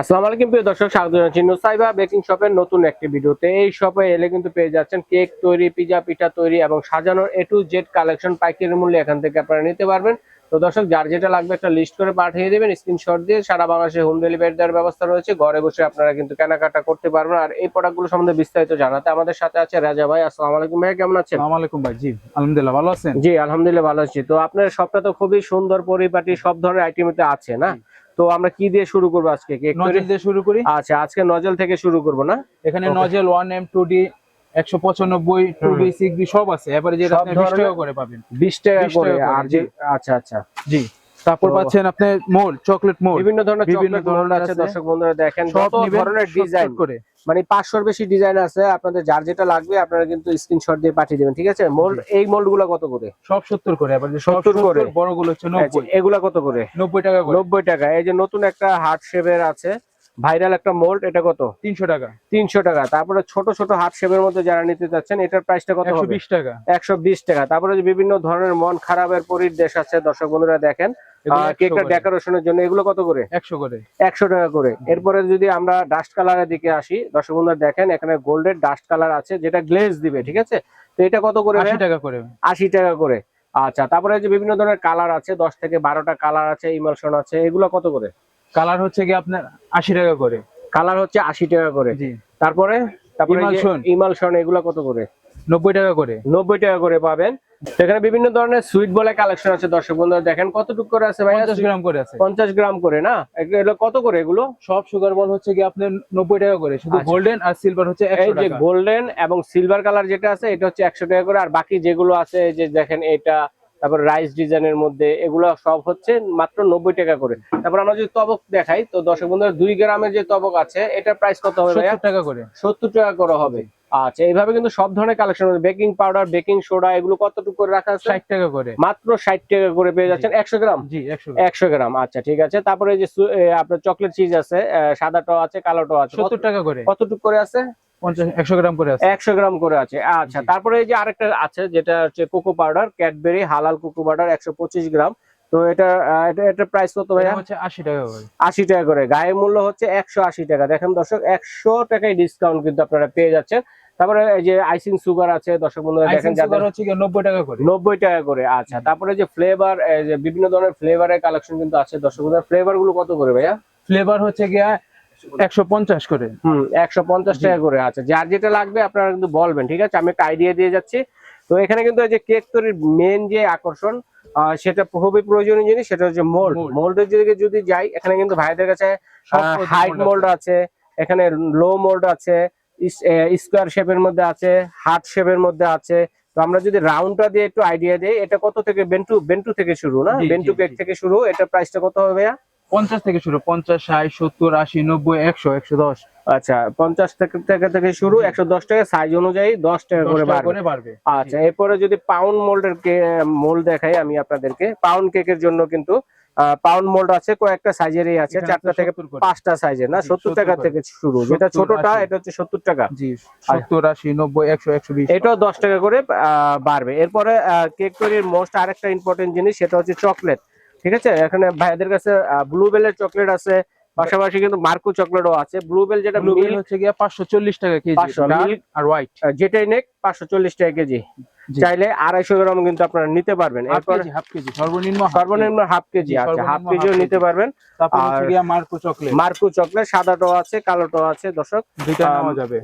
আসসালামু আলাইকুম প্রিয় দর্শক স্বাগত জানাচ্ছি নুসাইবা বেকিং শপের নতুন একটি ভিডিওতে। এই শপে এলে কিন্তু পেয়ে যাচ্ছেন কেক তৈরি পিজা পিঠা তৈরি এবং সাজানোর এ টু জেড কালেকশন পাইকারি মূল্যে এখান থেকে আপনারা নিতে পারবেন। তো দর্শক যার যেটা লাগবে একটা লিস্ট করে পাঠিয়ে দেবেন স্ক্রিনশট দিয়ে সারা বাংলাদেশে হোম ডেলিভারি দেওয়ার ব্যবস্থা রয়েছে। ঘরে বসে আপনারা কিন্তু কেনাকাটা করতে পারবেন। আর এই প্রোডাক্টগুলো সম্বন্ধে বিস্তারিত জানাতে আমাদের সাথে আছে রাজা ভাই। আসসালামু আলাইকুম ভাই কেমন আছেন? আসসালামু আলাইকুম ভাই। জি আলহামদুলিল্লাহ ভালো আছেন? জি আলহামদুলিল্লাহ ভালো আছি। তো আপনার শপটা তো খুবই সুন্দর পরিপাটি সব ধরনের আইটেমতে আছে না? তো আমরা কি দিয়ে শুরু করব আজকে? নজল দিয়ে শুরু করি? আচ্ছা আজকে নজল থেকে শুরু করব না? এখানে. Nozzle one M two D একশো পঁচানব্বই টু। ডি সিক্স ডি সব আছে। এবারে যেটা আপনি বিশ টাকা করে পাবেন। বিশ টাকা 20 করে টাকা করে, আর যে আচ্ছা আচ্ছা। জি। তারপর পাচ্ছেন আপনি মোল চকলেট মোল বিভিন্ন ধরনের বিভিন্ন ধরনের আছে। দর্শক বন্ধুরা দেখেন সব ধরনের ডিজাইন। করে। মানে পাঁচশোর বেশি ডিজাইন আছে আপনাদের যার যেটা লাগবে আপনারা কিন্তু স্ক্রিনশট দিয়ে পাঠিয়ে দেবেন ঠিক আছে? মোল্ড এই মোল্ডগুলা কত করে? সব সত্তর করে এবার সত্তর সব 70 করে। বড়গুলো হচ্ছে নব্বই। এগুলা কত করে? নব্বই টাকা করে। নব্বই টাকা। এই যে নতুন একটা হার্ট শেপের আছে ভাইরাল একটা মোল্ড এটা কত? তিনশো টাকা। তিনশো টাকা। তারপরে ছোট ছোট হাত শেপের মধ্যে যারা নিতে চাচ্ছেন এটার প্রাইসটা কত একশো বিশ টাকা। একশো বিশ টাকা। তারপরে যে বিভিন্ন ধরনের মন খারাপের পরিবেশ আছে দর্শক বন্ধুরা দেখেন কেকটা ডেকোরেশনের জন্য এগুলো কত করে? একশো করে। একশো টাকা করে। এরপরে যদি আমরা ডাস্ট কালারের দিকে আসি দর্শক বন্ধুরা দেখেন এখানে গোল্ডের ডাস্ট কালার আছে যেটা গ্লেজ দিবে ঠিক আছে? তো এটা কত করে আশি টাকা করে। আশি টাকা করে। আচ্ছা তারপরে যে বিভিন্ন ধরনের কালার আছে দশ থেকে বারোটা কালার আছে ইমালশন আছে এগুলো কত করে? কালার হচ্ছে কি আপনার আশি টাকা করে। কালার হচ্ছে আশি টাকা করে। জি। তারপরে তারপরে। ইমালশন। এগুলো কত করে? নব্বই টাকা করে। নব্বই টাকা করে পাবেন। এখানে বিভিন্ন ধরনের সুইট বলে কালেকশন আছে দর্শক বন্ধুরা। দেখেন কতটুকু করে আছে পঞ্চাশ গ্রাম করে আছে। পঞ্চাশ গ্রাম করে না? এগুলো কত করে এগুলো? সব সুগার বল হচ্ছে কি আপনার নব্বই টাকা করে। শুধু আচ্ছা। গোল্ডেন আর সিলভার হচ্ছে এই যে গোল্ডেন এবং সিলভার কালার যেটা আছে এটা হচ্ছে একশো টাকা করে। আর বাকি যেগুলো আছে এই যে দেখেন এটা তারপর রাইস ডিজাইনের মধ্যে এগুলো সব হচ্ছে মাত্র নব্বই টাকা করে। তারপর আমরা যদি তবক দেখাই তো দর্শক বন্ধুরা দুই গ্রামের যে তবক আছে এটার প্রাইস কত হবে টাকা করে। সত্তর টাকা করে হবে। আচ্ছা এইভাবে কিন্তু সব ধরনের collection baking powder baking soda এগুলো কতটুকু করে রাখা আছে? ষাট টাকা করে। মাত্র ষাট টাকা করে পেয়ে যাচ্ছেন একশো গ্রাম? জি একশো একশো গ্রাম আচ্ছা ঠিক আছে। তারপরে এই যে আপনার চকলেট চিজ আছে সাদাটাও আছে কালোটাও আছে। সত্তর টাকা করে। কতটুকু করে আছে? পঞ্চাশ একশো গ্রাম করে আছে। গ্রাম করে আছে। আচ্ছা তারপরে এই যে আরেকটা আছে যেটা হচ্ছে কোকো পাউডার ক্যাডবেরি হালাল কোকো পাউডার একশো পঁচিশ গ্রাম। তো এটা এটা প্রাইস কত হচ্ছে টাকা করে। টাকা করে। গায়ের মূল্য হচ্ছে একশো আশি টাকা। দেখেন দর্শক টাকায় ডিসকাউন্ট কিন্তু আপনারা পেয়ে যাচ্ছেন। তারপরে এই যে আইসিং সুগার আছে দর্শক বন্ধুরা দেখেন যাদের হচ্ছে টাকা করে। নব্বই টাকা করে আচ্ছা। তারপরে যে ফ্লেভার যে বিভিন্ন ধরনের ফ্লেভারের কালেকশন কিন্তু আছে দর্শক বন্ধুরা। ফ্লেভারগুলো কত করে ভাইয়া? ফ্লেভার হচ্ছে গিয়া একশো পঞ্চাশ করে। হুম একশো পঞ্চাশ জি। টাকা করে আছে যার যেটা লাগবে আপনারা কিন্তু বলবেন ঠিক আছে? আমি একটা আইডিয়া দিয়ে যাচ্ছি। তো এখানে কিন্তু এই যে কেক তৈরির মেন যে আকর্ষণ আহ, সেটা খুবই প্রয়োজনীয় জিনিস সেটা হচ্ছে মোল্ড Mold। মোল্ডের দিকে যদি যাই এখানে কিন্তু ভাইদের কাছে হাইট মোল্ড আছে। এখানে লো মোল্ড আছে স্কোয়ার শেপের মধ্যে আছে হার্ট শেপের মধ্যে আছে। তো আমরা যদি রাউন্ডটা দিয়ে একটু আইডিয়া দিই এটা কত থেকে বেন্টু বেন্টু থেকে শুরু না? বেন্টু কেক থেকে শুরু এটা প্রাইসটা কত হবে ভাইয়া? পঞ্চাশ থেকে শুরু পঞ্চাশ ষাট সত্তর আশি নব্বই একশো একশো দশ। আচ্ছা পঞ্চাশ টাকা থেকে শুরু একশো দশ টাকা সাইজ অনুযায়ী দশ টাকা করে বাড়বে। আচ্ছা এরপরে যদি পাউন্ড মোল্ডের মোল্ড দেখাই আমি আপনাদেরকে। পাউন্ড কেকের জন্য কিন্তু পাউন্ড মোল্ড আছে কয়েকটা সাইজেরই আছে চারটা থেকে পাঁচটা সাইজের না? সত্তর টাকা থেকে শুরু। যেটা ছোটটা এটা হচ্ছে সত্তর টাকা। জি সত্তর আশি নব্বই একশো একশো বিশ। এটাও দশ টাকা করে আহ, বাড়বে। এরপরে কেক তৈরির মোস্ট আরেকটা ইম্পর্টেন্ট জিনিস সেটা হচ্ছে চকলেট ঠিক আছে এখানে ভাইদের কাছে ব্লুবেলের চকলেট আছে পাশাপাশি কিন্তু মার্কো চকলেটও আছে ব্লুবেল যেটা ব্লুবেল হচ্ছে গিয়া পাঁচশো চল্লিশ টাকা কেজি 500 ডার্ক milk। আর হোয়াইট যেটাই নেক পাঁচশো চল্লিশ টাকা কেজি। চাইলে আড়াইশো গ্রাম কিন্তু আপনারা নিতে পারবেন। হাফ কেজি সর্বনিম্ন সর্বনিম্ন হাফ কেজি জি, আচ্ছা হাফ কেজিও নিতে পারবেন। Marco chocolate. মার্কু চকলেট সাদাটাও আছে কালোটাও আছে দর্শক। দুইটা নেওয়া যাবে।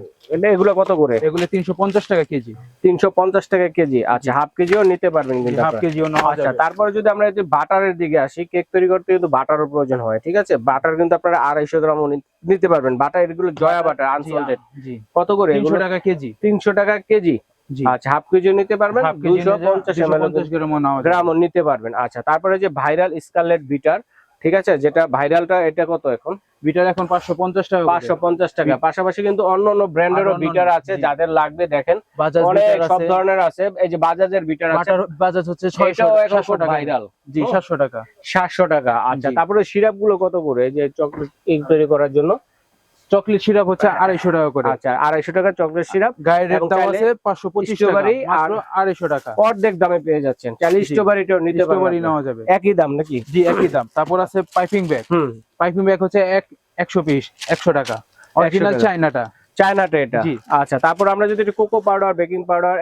এগুলো কত করে? এগুলো তিনশো পঞ্চাশ টাকা কেজি। তিনশো পঞ্চাশ টাকা কেজি। আচ্ছা হাফ কেজিও নিতে পারবেন কিন্তু হাফ কেজিও আচ্ছা তারপরে যদি আমরা এই যে বাটারের দিকে আসি কেক তৈরি করতে কিন্তু বাটারও প্রয়োজন হয় ঠিক আছে? বাটার কিন্তু আপনারা আড়াইশো গ্রাম নিতে পারবেন। বাটার এগুলো জয়া বাটার আনসল্টেড কত করে তিনশো টাকা কেজি। তিনশো টাকা কেজি। আচ্ছা হাফ কেজিও নিতে পারবেন কেজি পঞ্চাশ গ্রাম নিতে পারবেন। আচ্ছা তারপরে যে ভাইরাল স্কারলেট বিটার ঠিক আছে যেটা ভাইরালটা এটা কত এখন? বিটার এখন পাঁচশো পঞ্চাশ টাকা। পাঁচশো পঞ্চাশ টাকা। পাশাপাশি কিন্তু অন্য অন্য ব্র্যান্ডেরও বিটার আছে যাদের লাগবে দেখেন অনেক সব ধরনের আছে। এই যে বাজাজের বিটার আছে বাজাজ হচ্ছে ছয়শো টাকা। ভাইরাল জি। সাতশো টাকা। সাতশো টাকা। আচ্ছা। তারপরে সিরাপগুলো কত করে? এই যে চকলেট কেক তৈরি করার জন্য? চকলেট সিরাপ হচ্ছে আড়াইশো টাকা করে। আচ্ছা আড়াইশো টাকা চকলেট সিরাপ গায়ের দাম আছে পাঁচশো পঁচিশ স্ট্রবেরি আর- আড়াইশো টাকা। অর্ধেক দামে পেয়ে যাচ্ছেন। চাইলে। স্ট্রবেরিটাও নিতে স্ট্রবেরি নেওয়া যাবে। একই দাম নাকি? জি একই দাম। তারপর আছে পাইপিং ব্যাগ। হুম। পাইপিং ব্যাগ হচ্ছে এক একশো পিস একশো টাকা। অরিজিনাল। চাইনাটা চায়নাটা এটা। আচ্ছা তারপর আমরা যদি কোকো পাউডার বেকিং পাউডার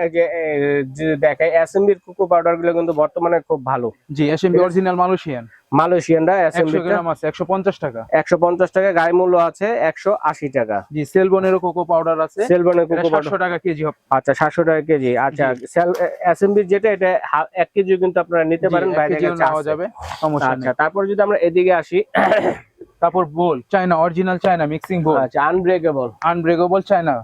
যে দেখাই অ্যাসেম্বলির কোকো পাউডারগুলো কিন্তু বর্তমানে খুব ভালো। জি এসএমবি অরিজিনাল মালয়েশিয়ান মালয়েশিয়ানরা টাকা। একশো পঞ্চাশ টাকা গায়ে মূল্য আছে একশো আশি টাকা। জি সেলবনেরও কোকো পাউডার আছে। সেলবনের কোকো পাউডার টাকা কেজি হবে। আচ্ছা সাতশো টাকা কেজি। আচ্ছা যেটা এটা কেজি কিন্তু আপনারা নিতে পারেন বাইরে। যাবে সমস্যা আচ্ছা তারপর যদি আমরা এদিকে আসি তারপর bowl China original China mixing bowl আচ্ছা আনব্রেকেবল আনব্রেকেবল চায়না।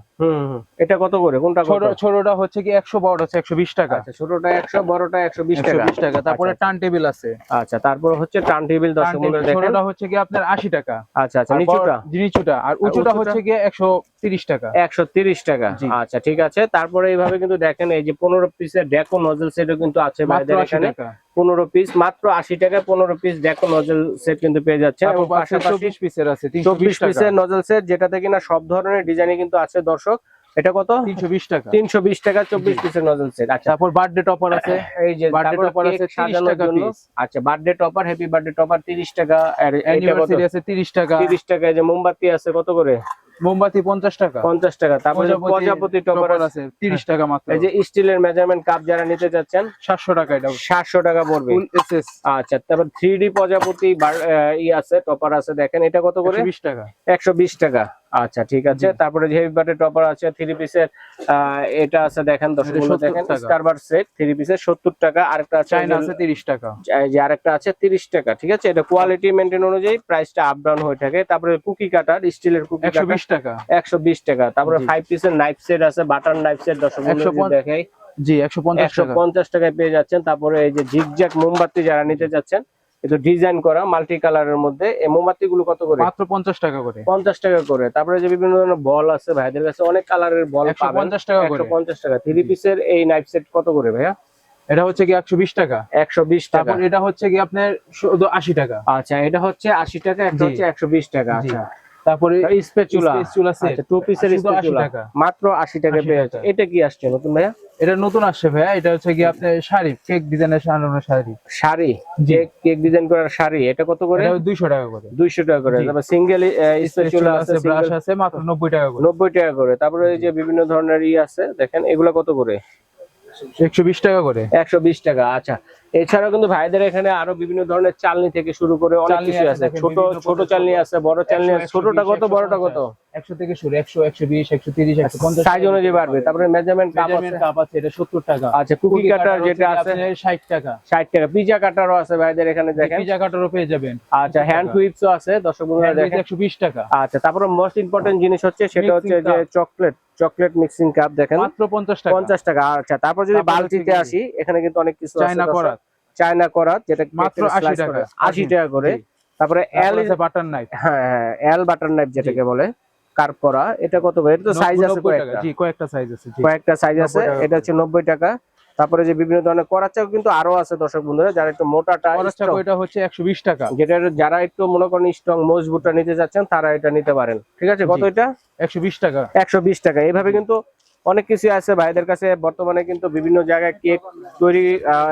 এটা কত করে? কোনটা ছোট ছোটটা হচ্ছে কি একশো বড় হচ্ছে একশো বিশ টাকা। আচ্ছা ছোটটা একশো বড়টা একশো বিশ টাকা। বিশ টাকা। তারপরে আচ্ছা, টার্ন টেবিল আছে। আচ্ছা তারপর হচ্ছে টার্ন টেবিল দশ ছোটটা হচ্ছে কি আপনার আশি টাকা। আচ্ছা আচ্ছা নিচুটা? নিচুটা। আর উঁচুটা? হচ্ছে কি একশো তিরিশ টাকা। একশো তিরিশ টাকা। আচ্ছা ঠিক আছে। তারপরে এইভাবে কিন্তু দেখেন এই যে পনেরো পিসের ডেকো নজল সেটও কিন্তু আছে ভাইদের এখানে। পনেরো পিস মাত্র আশি টাকায় পনেরো পিস ডেকো নজল সেট কিন্তু পেয়ে যাচ্ছে। চব্বিশ পিসের আছে চব্বিশ পিসের নজল সেট যেটাতে কিনা সব ধরনের ডিজাইনই কিন্তু আছে দর্শক এটা কত? তিনশো বিশ টাকা। তিনশো বিশ টাকা চব্বিশ জি। পিসের নজল সেট আচ্ছা। তারপর বার্থডে টপার আছে। এই যে topper কেক আছে 30 টাকা piece। আচ্ছা birthday topper happy birthday topper তিরিশ টাকা। আর অ্যানিভার্সারি আছে তিরিশ টাকা। তিরিশ টাকা যে মোমবাতি আছে কত করে? মোমবাতি পঞ্চাশ টাকা। পঞ্চাশ টাকা। তারপরে প্রজাপতি টপার টপার আছে। আছে তিরিশ টাকা মাত্র। এই যে স্টিলের মেজারমেন্ট কাপ যারা নিতে চাচ্ছেন সাতশো টাকা এটা। সাতশো টাকা পড়বে। ফুল এসএস আচ্ছা তারপর থ্রি ডি প্রজাপতি আহ, ই আছে টপার আছে দেখেন এটা কত করে? বিশ টাকা। একশো বিশ টাকা। আচ্ছা ঠিক আছে। তারপরে যে হেভি টপার আছে থ্রি পিসের এটা আছে দেখেন 70 দেখেন স্টারবার সেট থ্রি পিসের সত্তর টাকা আরেকটা আছে চাইনা আছে তিরিশ টাকা। এই যে আরেকটা আছে তিরিশ টাকা ঠিক আছে? এটা কোয়ালিটি মেনটেন অনুযায়ী প্রাইসটা আপ ডাউন হয়ে থাকে। তারপরে কুকি কাটার স্টিলের কুকি কাটার বিশ টাকা। একশো বিশ টাকা। তারপরে জি। ফাইভ পিসের নাইফ সেট আছে বাটার নাইফ সেট 150 দেখাই। জি একশো পঞ্চাশ একশো টাকা। পঞ্চাশ টাকায় পেয়ে যাচ্ছেন। তারপরে এই যে ঝিকঝ্যাক মোমবাতি যারা নিতে যাচ্ছেন একটু ডিজাইন করা মাল্টি কালারের মধ্যে এই মোমবাতি গুলো কত করে? মাত্র পঞ্চাশ টাকা করে। পঞ্চাশ টাকা করে। তারপরে যে বিভিন্ন ধরনের বল আছে ভাইদের কাছে অনেক কালারের বল পাবেন। পঞ্চাশ টাকা করে। একশো পঞ্চাশ টাকা। থ্রি পিসের এই নাইফ সেট কত করে ভাইয়া? এটা হচ্ছে কি একশো বিশ টাকা। একশো বিশ টাকা। তারপর এটা হচ্ছে কি আপনার শুধু আশি টাকা। আচ্ছা এটা হচ্ছে আশি টাকা একটা হচ্ছে একশো বিশ টাকা। আচ্ছা। তারপরে স্পেচুলা স্পেচুলা আচ্ছা টু পিসের স্পেচুলা মাত্র আশি টাকা 80 পেয়ে টাকা। যাচ্ছে এটা কি আসছে নতুন ভাইয়া? এটা নতুন আসছে ভাইয়া। এটা হচ্ছে কি আপনার শাড়ি কেক ডিজাইনের সাজানো শাড়ি শাড়ি। যে কেক ডিজাইন করার শাড়ি? এটা কত করে? এটা দুইশো টাকা করে। দুইশো টাকা করে। তারপর সিঙ্গেল স্পেচুলা আছে ব্রাশ আছে মাত্র নব্বই টাকা করে। নব্বই টাকা করে। তারপরে এই যে বিভিন্ন ধরনের ই আছে দেখেন এগুলা কত করে? একশো বিশ টাকা করে। একশো বিশ টাকা আচ্ছা। এছাড়াও কিন্তু ভাইদের এখানে আরও বিভিন্ন ধরনের চালনি থেকে শুরু করে অনেক কিছু আছে, ছোট ছোট চালনি আছে বড় চালনি আছে। ছোটটা কত বড়টা কত? একশো থেকে শুরু একশো একশো বিশ একশো তিরিশ একশো পঞ্চাশ সাইজ অনুযায়ী বাড়বে। তারপরে মেজারমেন্ট কাপ আছে। কাপ আছে এটা সত্তর টাকা। আচ্ছা কুকি কাটার যেটা আছে ষাট টাকা। ষাট টাকা। পিজা কাটারও আছে ভাইদের এখানে দেখেন। পিজা কাটারও পেয়ে যাবেন। আচ্ছা হ্যান্ড হুইপসও আছে দর্শক বন্ধুরা দেখেন। একশো বিশ টাকা। আচ্ছা তারপরে মোস্ট ইম্পর্টেন্ট জিনিস হচ্ছে সেটা হচ্ছে যে চকলেট চকলেট মিক্সিং কাপ দেখেন। মাত্র পঞ্চাশ টাকা। পঞ্চাশ টাকা আচ্ছা তারপর যদি বালতিতে আসি এখানে কিন্তু অনেক কিছু আছে চায়না করা চায়না করা যেটা মাত্র কেকের 80 slice টাকা। আশি টাকা করে। তারপরে এল বাটার নাইফ হ্যাঁ হ্যাঁ এল বাটার নাইফ যেটাকে বলে। কার্ভ করা এটা কত করে এটা তো সাইজ আছে কয়েকটা। জি কয়েকটা সাইজ আছে জি। কয়েকটা সাইজ আছে এটা হচ্ছে নব্বই টাকা। তারপরে যে বিভিন্ন ধরনের করাচাও কিন্তু আরও আছে দর্শক বন্ধুরা যারা একটু মোটাটা করাচ্চা strong, বইটা হচ্ছে একশো বিশ টাকা। যেটা যারা একটু মনে করেন স্ট্রং মজবুতটা নিতে যাচ্ছেন তারা এটা নিতে পারেন। ঠিক আছে কত এটা? একশো বিশ টাকা। একশো বিশ টাকা। এইভাবে কিন্তু অনেক কিছু আছে ভাইদের কাছে। বর্তমানে কিন্তু বিভিন্ন জায়গায় কেক তৈরি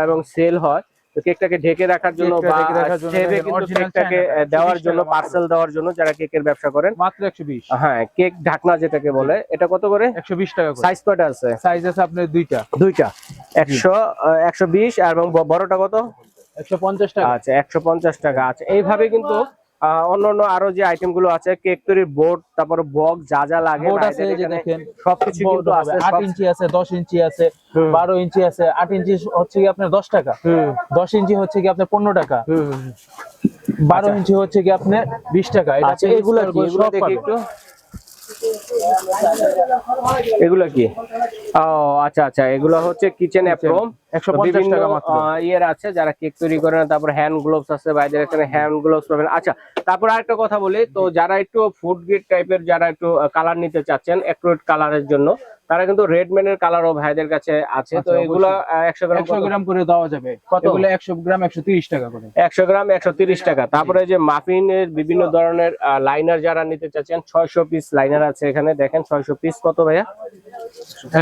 এবং সেল হয়। কেকটাকে ঢেকে রাখার জন্য বা কিন্তু কেকটাকে দেওয়ার জন্য পার্সেল দেওয়ার জন্য যারা কেকের ব্যবসা করেন। মাত্র একশো বিশ। হ্যাঁ কেক ঢাকনা যেটাকে বলে এটা কত করে? একশো বিশ টাকা করে। সাইজ কয়টা আছে? সাইজ আছে আপনার দুইটা। দুইটা। একশো আহ, একশো বিশ এবং ব- বড়টা কত? একশো পঞ্চাশ টাকা। আচ্ছা একশো পঞ্চাশ টাকা। আচ্ছা এইভাবে কিন্তু অন্যান্য আরও যে আইটেমগুলো আছে কেক তৈরির বোর্ড তারপর বক যা যা লাগে সবকিছু কিন্তু আছে আট ইঞ্চি আছে দশ ইঞ্চি আছে বারো ইঞ্চি আছে আট ইঞ্চি হচ্ছে কি আপনার দশ টাকা। দশ ইঞ্চি হচ্ছে কি আপনার পনেরো টাকা। বারো ইঞ্চি হচ্ছে কি আপনার বিশ টাকা। আচ্ছা এগুলা একটু। এগুলা কি? ও আচ্ছা আচ্ছা এগুলো হচ্ছে কিচেন অ্যাপ্রোম একশো পঞ্চাশ টাকা মাত্র। ইয়ের আছে যারা কেক তৈরি করেন তারপর হ্যান্ড গ্লোভস আছে বাইরের এখানে হ্যান্ড গ্লোভস পাবেন। আচ্ছা তারপর আরেকটা কথা বলি তো যারা একটু ফুড গ্রেড টাইপের যারা একটু কালার নিতে চাচ্ছেন অ্যাক্রোট কালারের জন্য তারা কিন্তু রেডম্যানের কালারও ভাইদের কাছে আছে। তো আচ্ছা, এগুলো একশো গ্রাম একশো গ্রাম করে দেওয়া যাবে। কত? এগুলো একশো গ্রাম একশো তিরিশ টাকা করে। একশো গ্রাম একশো তিরিশ টাকা। তারপরে যে মাফিনের বিভিন্ন ধরনের লাইনার যারা নিতে চাচ্ছেন ছয়শো পিস লাইনার আছে এখানে। দেখেন ছয়শো পিস কত ভাইয়া?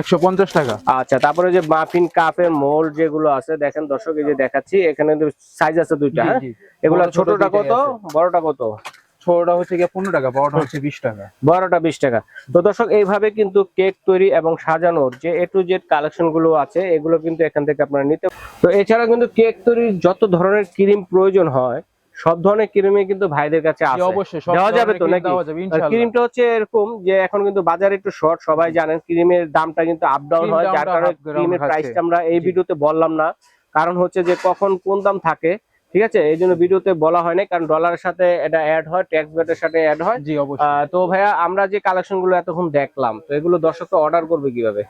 একশো পঞ্চাশ টাকা। আচ্ছা তারপরে যে মাফিন কাপের মোল্ড যেগুলো আছে দেখেন দর্শক এই যে দেখাচ্ছি এখানে সাইজ আছে দুইটা হ্যাঁ। এগুলো ছোট ছোটটা কত? বড়টা কত? ছোটটা হচ্ছে গিয়ে পনেরো টাকা বড়টা হচ্ছে বিশ টাকা। বিশ টাকা। তো দর্শক এইভাবে কিন্তু কেক তৈরি এবং সাজানোর যে এ টু জেড কালেকশনগুলো আছে এগুলো কিন্তু এখান থেকে আপনারা নিতে তো এছাড়া কিন্তু কেক তৈরির যত ধরনের ক্রিম প্রয়োজন হয় সব ধরনের ক্রিমই কিন্তু ভাইদের কাছে আছে। অবশ্যই দেওয়া যাবে তো নাকি? ক্রিমটা হচ্ছে এরকম যে এখন কিন্তু বাজারে একটু শর্ট সবাই জানেন ক্রিমের দামটা কিন্তু আপ ডাউন হয় যার কারণে ক্রিমের। প্রাইসটা আমরা এই। ভিডিওতে বললাম না। কারণ হচ্ছে যে কখন কোন দাম থাকে ঠিক আছে? এই জন্য ভিডিওতে বলা হয় না কারণ ডলারের সাথে এটা অ্যাড হয় ট্যাক্স বেটের সাথে অ্যাড হয়। জি অবশ্যই। তো ভাইয়া আমরা যে কালেকশনগুলো এতক্ষণ দেখলাম তো এগুলো দর্শকরা অর্ডার করবে কীভাবে?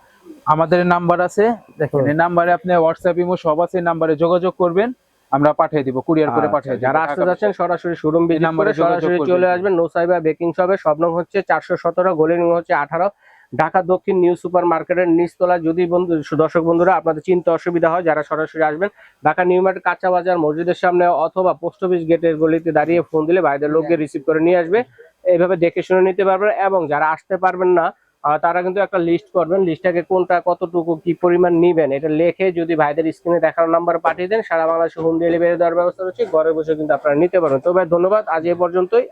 আমাদের নাম্বার আছে দেখেন এই নাম্বারে আপনি হোয়াটসঅ্যাপ ইমো সব আছে নাম্বারে যোগাযোগ করবেন। আমরা পাঠিয়ে দিব কুরিয়ার করে পাঠিয়ে দিব। আচ্ছা, যারা আসতে যাচ্ছেন সরাসরি শোরুম ভিজিট নাম্বারে করে সরাসরি চলে আসবেন নোসাইবা বেকিং শপে সব নং হচ্ছে চারশো সতেরো গলি নং হচ্ছে আঠারো। ঢাকা দক্ষিণ নিউ সুপার মার্কেটের নিচতলা। যদি বন্ধু দর্শক বন্ধুরা আপনাদের চিনতে অসুবিধা হয় যারা সরাসরি আসবেন ঢাকা নিউ মার্কেট কাঁচা বাজার মসজিদের সামনে অথবা পোস্ট অফিস গেটের গলিতে দাঁড়িয়ে ফোন দিলে বাইরের লোককে রিসিভ করে নিয়ে আসবে। এইভাবে দেখে শুনে নিতে পারবেন এবং যারা আসতে পারবেন না তারা কিন্তু একটা লিস্ট করবেন। লিস্টটাকে কোনটা কতটুকু, কি পরিমাণ নেবেন, এটা লিখে যদি ভাইদের স্ক্রিনে দেখার নাম্বার পাঠিয়ে দেন, সারা বাংলাদেশে হোম ডেলিভারি দেওয়ার ব্যবস্থা রয়েছে। ঘরে বসে কিন্তু আপনারা নিতে পারবেন। তো ভাই, ধন্যবাদ। আজ এ পর্যন্তই।